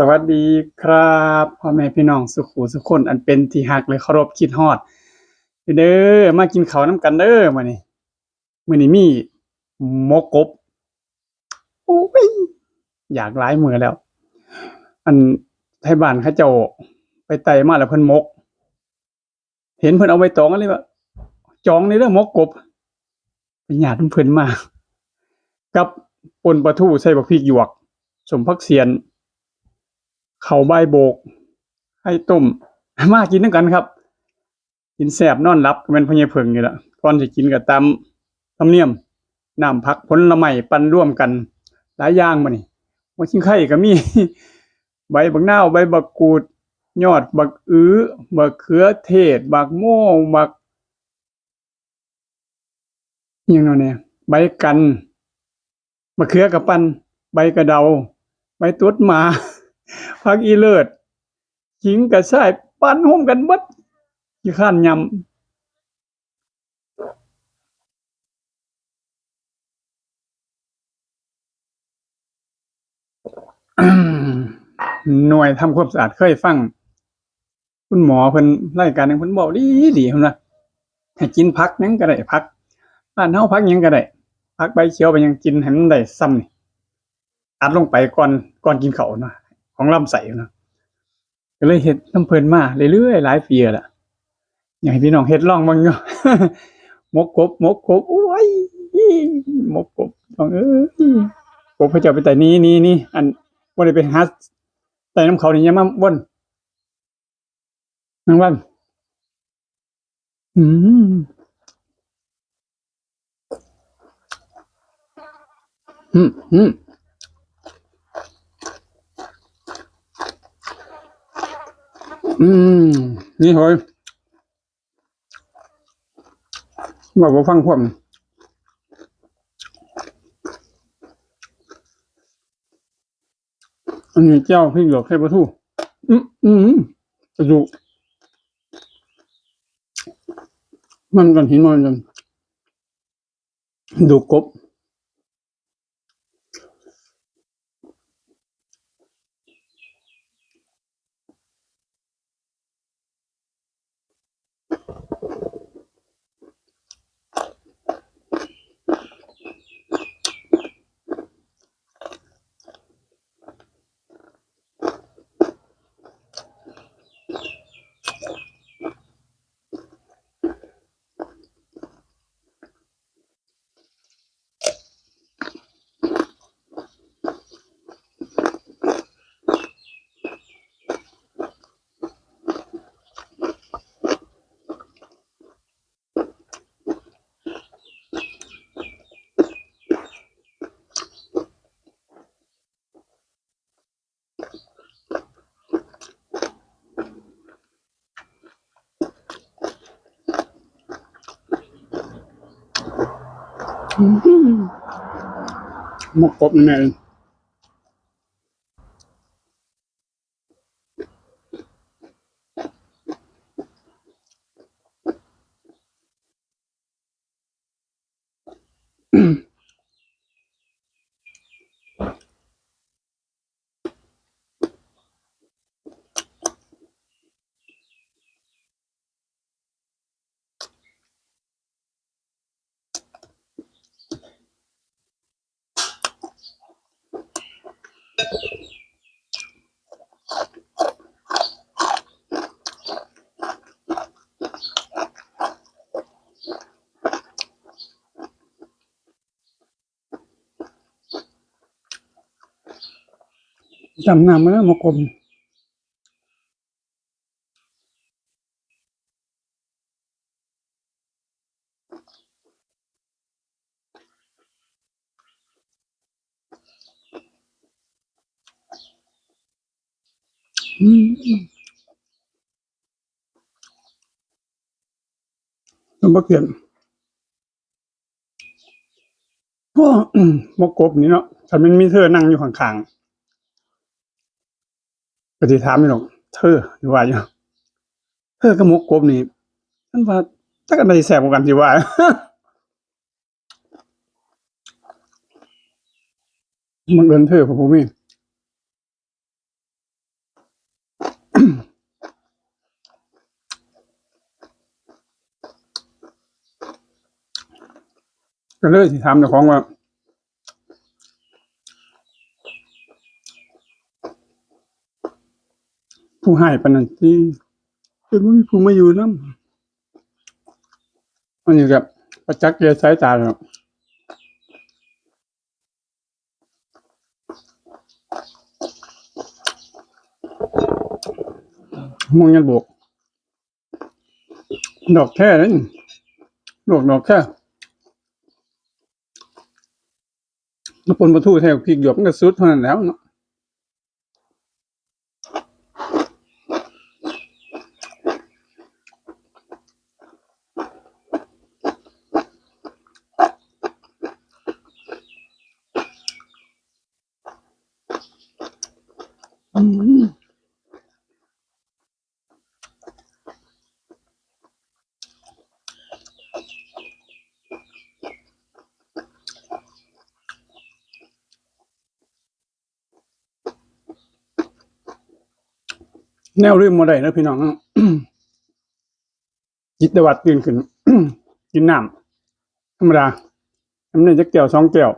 สวัสดีครับพ่อแม่พี่น้องสุขุสุขคนอันเป็นที่ฮักและเคารพคิดฮอดเด้อมากินข้าวน้ำกันเด้อมื้อนี้มื้อนี้มีมกกบโอ้ยอยากหลายมือแล้ว อันไทบ้านเขาเจ้าไปไต่มาแล้วเพิ่นมก เห็นเพิ่นเอาใบตองอะไรว่าจองในเรื่องมกกบเป็นญาติเพิ่นมา กับปนปลาทูใส่บักพริกหยวก สมพักเสียน เขาใบโบก ให้ต้ม มากินด้วยกันครับ กินแสบนอนรับเป็นพญาเพิงอยู่ละก่อนจะกินกับตามธรรมเนียมน้ำพักผลไม้ปันร่วมกัน หลายอย่างมานี่ว่าชิงไข่ก็มี ใบบักนาวใบบักกูด ยอดบักอื้อบักเขือเทศ บักโม่วงบักยังเนาะเนี่ยใบกันมะเขือกับปัน ใบกระเดา ใบตุดหมา พักอีเลิศขิงกับไส้ปั้นห่มกันบัดยี่ข้านยำหน่วยทำความสะอาดเคยฟัง คุณหมอเพิ่นรายการหนึงเพิ่นบอกดีดีเพิ่นว่าให้กินพักหยังก็ได้พักบ้านเฮาพักยังก็ได้พักใบเขียวไปยังกินให้มันได้ซ้ำนี่อัดลงไปก่อนก่อนกินเขาเนาะ ของลำไส้นะก็เลยเฮ็ดน้ำเพลินมาเรื่อยๆหลายปีแล้วล่ะอย่ากให้พี่น้องเฮ็ดล่องเบิ่งเนาะหมกกบมกกบโอ้ยมกกบน้องเอ้ยกบพระเจ้าไปแต่นี้นี้นี่อันบ่ได้ไปหาแต่น้ำเขาเนี่อย่ามาว่นนางวันอืมอืมอืม อืม นี่เฮ้ยบอกว่าฟังผมอันนี้เจ้าพี่หยกให้ประทูอืมอืมกระดูกมันกันหินมันกันดูกบ มกกบนั่นเอง จำนำมาแล้วมากบอืม น้ำบะเขียนก็อืมหมกบนี่เนาะถ้ามันมีเธอนั่งอยู่ข้างๆปฏิถามไม่หรอกเธอหรือว่าอยู่เธอกับมกกบนี่ท่านว่าถ้ากันใดแสบกันสิว่ามันเดินเธอพระภูมิ ก็เลยสิถามเจ้าของว่า ผู้ให้ปนันที่เป็นว่ามีผู้มาอยู่นำอันนี้กับประจักษ์แก่สายตาแล้วมองยันบวกดอกแค่นั้นดอกดอกแค่แล้ว ปนประทูแทวพริกหยวกมันก็สุดเท่านั้นแล้วเนาะ แนวลืมมาได้นะพี่น้องจิตตวัดตื่นขึ้น กินน้ำธรรมดาน้ำเนี่ยจะแก้วสองแก้ว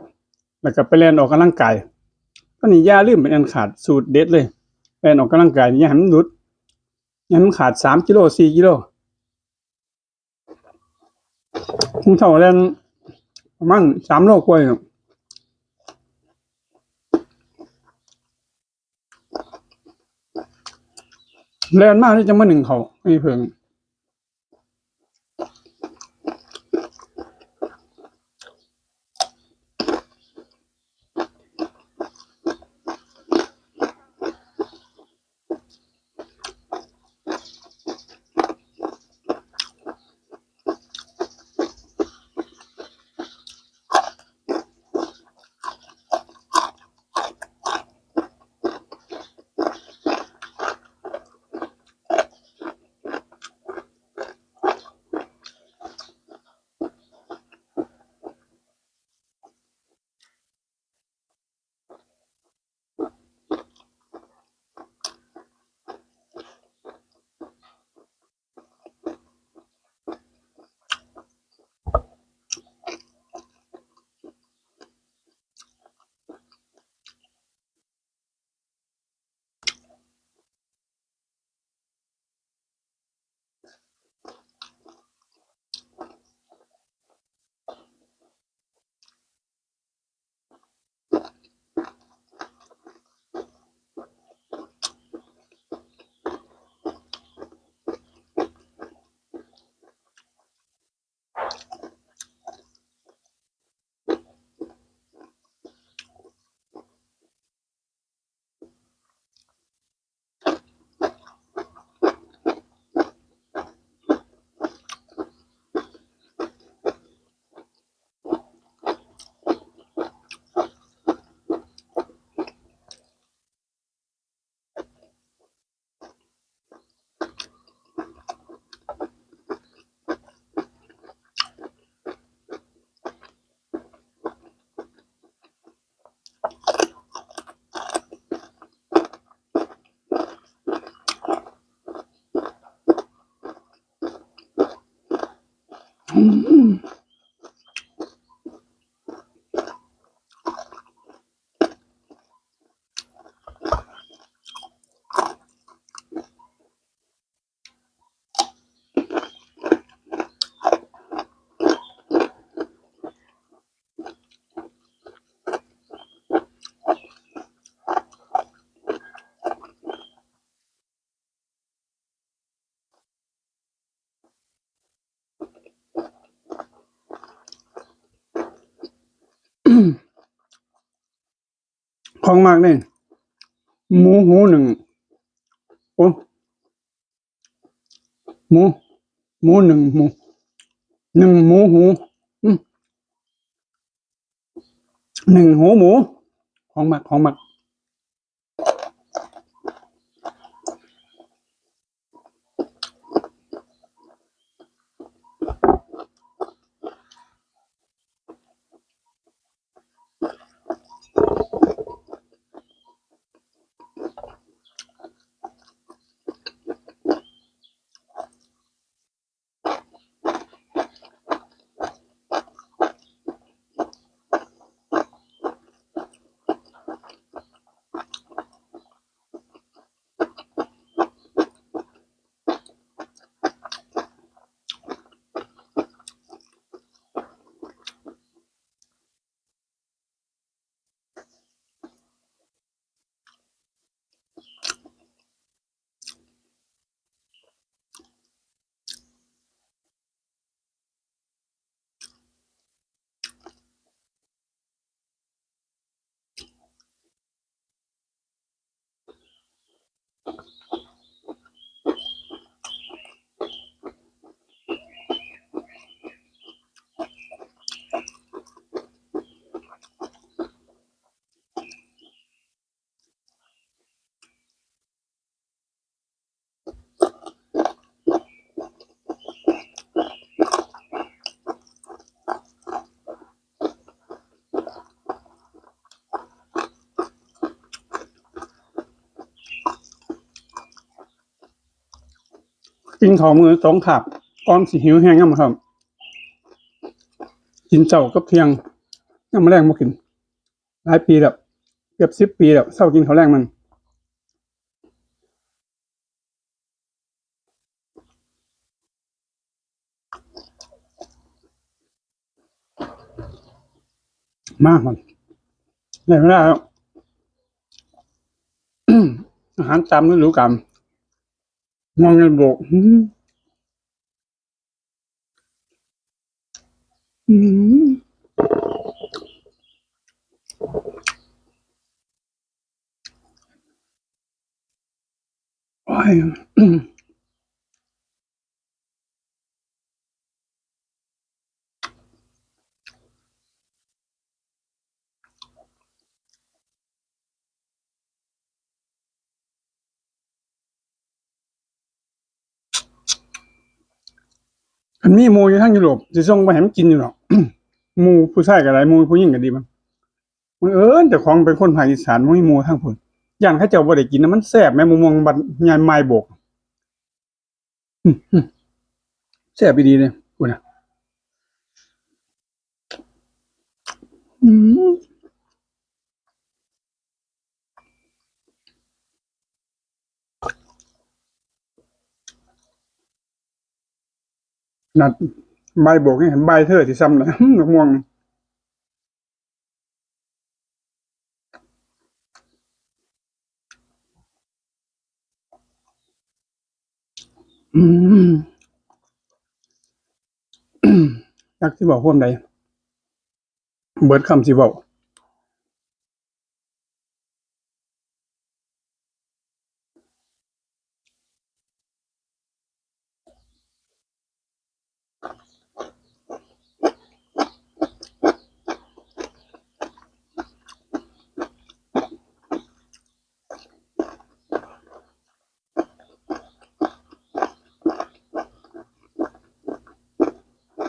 แล้วก็ไปเล่นออกกำลังกายตอนนี้ยาลืมเป็นอันขาดสูตรเด็ดเลยเล่นออกกำลังกายนี่ยาให้มันหลุดย่าให้มันขาดสามกิโลสี่กิโลผมเท่าเล่นประมาณสามโลกว่าอยู่ แลนมากที่จะมาหนึ่งเขาไม่เพิง ของมากเนี่ยหมูหูหนึ่งโอ้หมูหมูหนึ่งหมูหนึ่งหมูหูอืมหนึ่งหูหมูของหมักของหมัก กินข้าวมือสองขาบก่อนสิหิวแห้งยามครับ กินเจ้ากับเทียงยามมื้อแรงบ่กิน หลายปีแล้วเกือบสิบปีแล้วเช้ากินข้าวแรงมันมากมันได้ไม่ได้แล้วอาหารตามฤดูกาล มองเงินโบกอืมอืมโอ้ย มันนี้หมูอยู่ทางยุโรปสิส่งไปให้มันกินอยู่หรอกหมูผู้ชายกับไรหมูผู้หญิงก็ดีมันมึงเอิญแต่ของเป็นคนภาคอีสานมึงมีหมูทางพุ่นย่านเขาเจ้าบ่ได้กินนะมันแซ่บแม่มูมองบัดยายไม้โบกแซ่บอีดีเลยพุ่นน่ะอืม นัดใบโบกนี่เห็นใบเธอที่ซ้ำนะมะม่วงอืมนักที่บอกพวกใดเบิดคำสิบอก